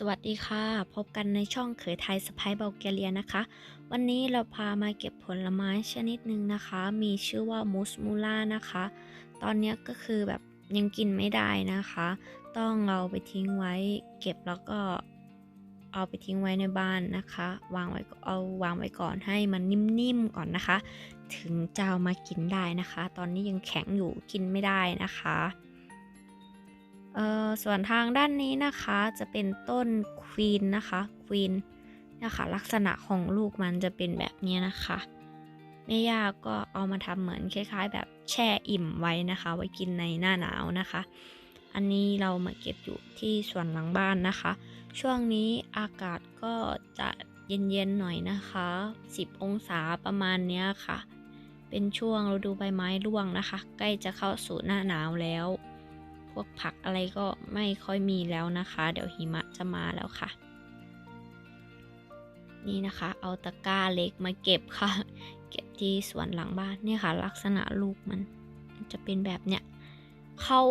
สวัสดีค่ะ พบกันในช่องเขยไทยสไปเบลเกเรียนะคะ วันนี้เราพามาเก็บผลไม้ชนิดหนึ่งนะคะ มีชื่อว่ามูสมูล่านะคะ ตอนนี้ก็คือแบบยังกินไม่ได้นะคะ ต้องเอาไปทิ้งไว้เก็บแล้วก็เอาไปทิ้งไว้ในบ้านนะคะ วางไว้เอาวางไว้ก่อนให้มันนิ่มๆก่อนนะคะ ถึงจะเอามากินได้นะคะ ตอนนี้ยังแข็งอยู่กินไม่ได้นะคะ เอ่อส่วนทางด้านนี้นะคะจะเป็นต้นควีนนะคะควีนนะคะลักษณะของลูกมันจะเป็นแบบนี้นะคะแม่ย่าก็เอามาทำเหมือนคล้าย ๆ แบบแช่อิ่มไว้นะคะ ไว้กินในหน้าหนาวนะคะ อันนี้เรามาเก็บอยู่ที่ส่วนหลังบ้านนะคะ ช่วงนี้อากาศก็จะเย็นๆหน่อยนะคะ 10 องศาประมาณเนี้ยค่ะ เป็นช่วงฤดูใบไม้ร่วงนะคะ ใกล้จะเข้าสู่หน้าหนาวแล้ว วกผักอะไรก็ไม่ค่อยมีแล้วนะคะ เดี๋ยวหิมะจะมาแล้วค่ะ นี่นะคะ เอาตะกร้าเล็กมาเก็บค่ะ เก็บที่สวนหลังบ้านเนี่ยค่ะ ลักษณะลูกมันมันจะเป็นแบบเนี้ยเขา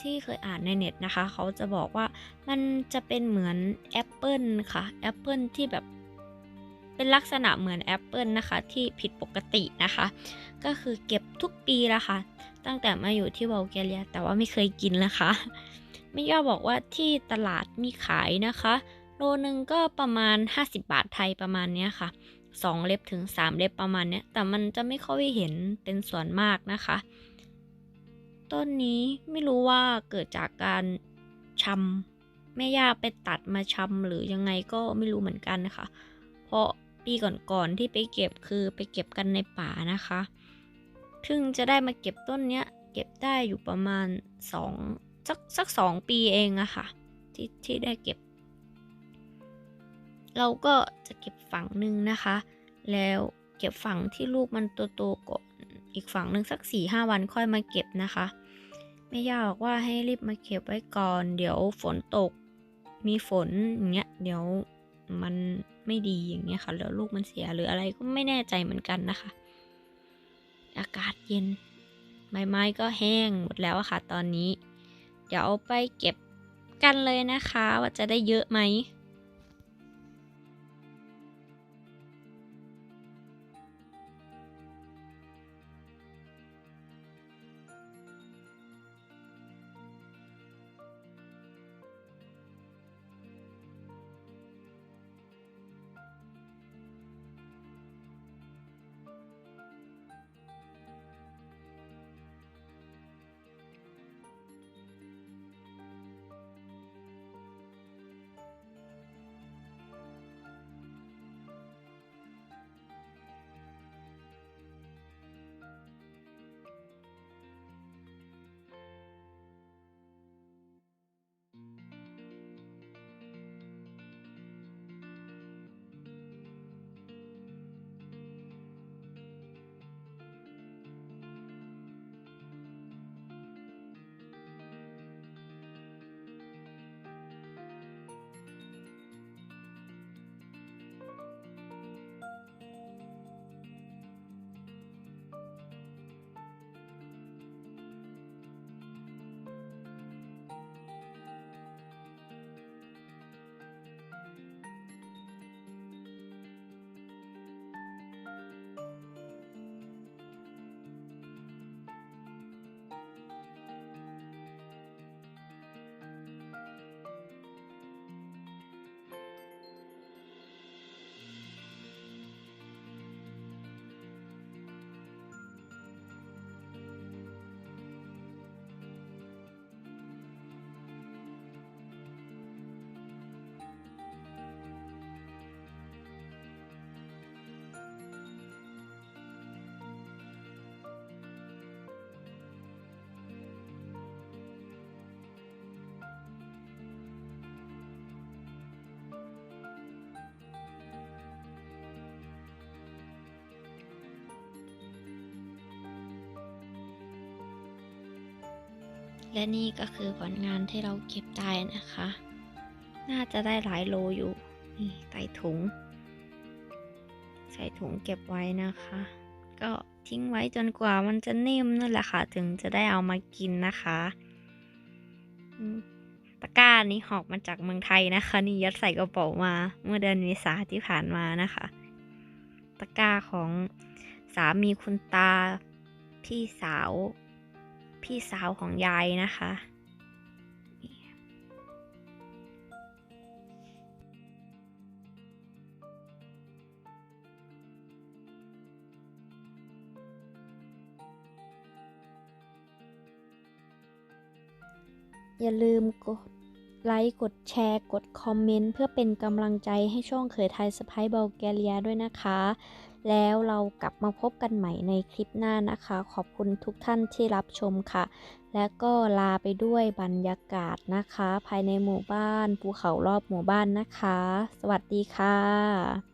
ที่เคยอ่านในเน็ตนะคะ เขาจะบอกว่ามันจะเป็นเหมือนแอปเปิลค่ะแอปเปิลที่แบบ เป็นลักษณะเหมือนแอปเปิลนะคะที่ผิดปกตินะคะ ก็คือเก็บทุกปีละค่ะ ตั้งแต่มาอยู่ที่บัลแกเรีย แต่ว่าไม่เคยกินนะคะไม่ย่าบอกว่าที่ตลาดมีขายนะคะ โลนึงก็ประมาณ 50 บาทไทยประมาณเนี้ยค่ะ 2 เล็บถึง 3 เล็บประมาณเนี้ยแต่มันจะไม่ค่อยเห็นเป็นส่วนมากนะคะ ต้นนี้ไม่รู้ว่าเกิดจากการชำแม่ย่าไปตัดมาชำหรือยังไงก็ไม่รู้เหมือนกันนะคะ เพราะ ปีก่อนๆที่ไปเก็บคือไปเก็บกันในป่านะคะ ถึงจะได้มาเก็บต้นเนี้ยเก็บได้อยู่ประมาณสองสักสักสองปีเองอะค่ะที่ที่ได้เก็บ เราก็จะเก็บฝั่งหนึ่งนะคะ แล้วเก็บฝั่งที่ลูกมันโตๆก่อนอีกฝั่งหนึ่งสักสี่ห้าวันค่อยมาเก็บนะคะแม่ย่าบอกว่าให้รีบมาเก็บไว้ก่อน เดี๋ยวฝนตก มีฝนอย่างเงี้ยเดี๋ยว มันไม่ดีอย่างเงี้ยค่ะแล้วลูกมันเสียหรืออะไรก็ไม่แน่ใจเหมือนกันนะคะ อากาศเย็น ใบไม้ก็แห้งหมดแล้วอะค่ะ ตอนนี้ เดี๋ยวเอาไปเก็บกันเลยนะคะ ว่าจะได้เยอะไหม และนี่ก็คือผลงานที่เราเก็บได้นะคะ น่าจะได้หลายโลอยู่ นี่ใส่ถุง ใส่ถุงเก็บไว้นะคะ ก็ทิ้งไว้จนกว่ามันจะนิ่มนั่นแหละค่ะ ถึงจะได้เอามากินนะคะตะกร้านี้หอบมาจากเมืองไทยนะคะ นี่ยัดใส่กระเป๋ามา เมื่อเดือนเมษาที่ผ่านมานะคะ ตะกร้าของสามีคุณตาพี่สาว พี่สาวของยายนะคะ อย่าลืมกดไลค์ กดแชร์ กดคอมเมนต์ เพื่อเป็นกำลังใจให้ช่องเขยไทยสไปซ์เบลแกเรียด้วยนะคะ แล้วเรากลับมาพบกันใหม่ในคลิปหน้านะคะ ขอบคุณทุกท่านที่รับชมค่ะ และก็ลาไปด้วยบรรยากาศนะคะ ภายในหมู่บ้านภูเขารอบหมู่บ้านนะคะ สวัสดีค่ะ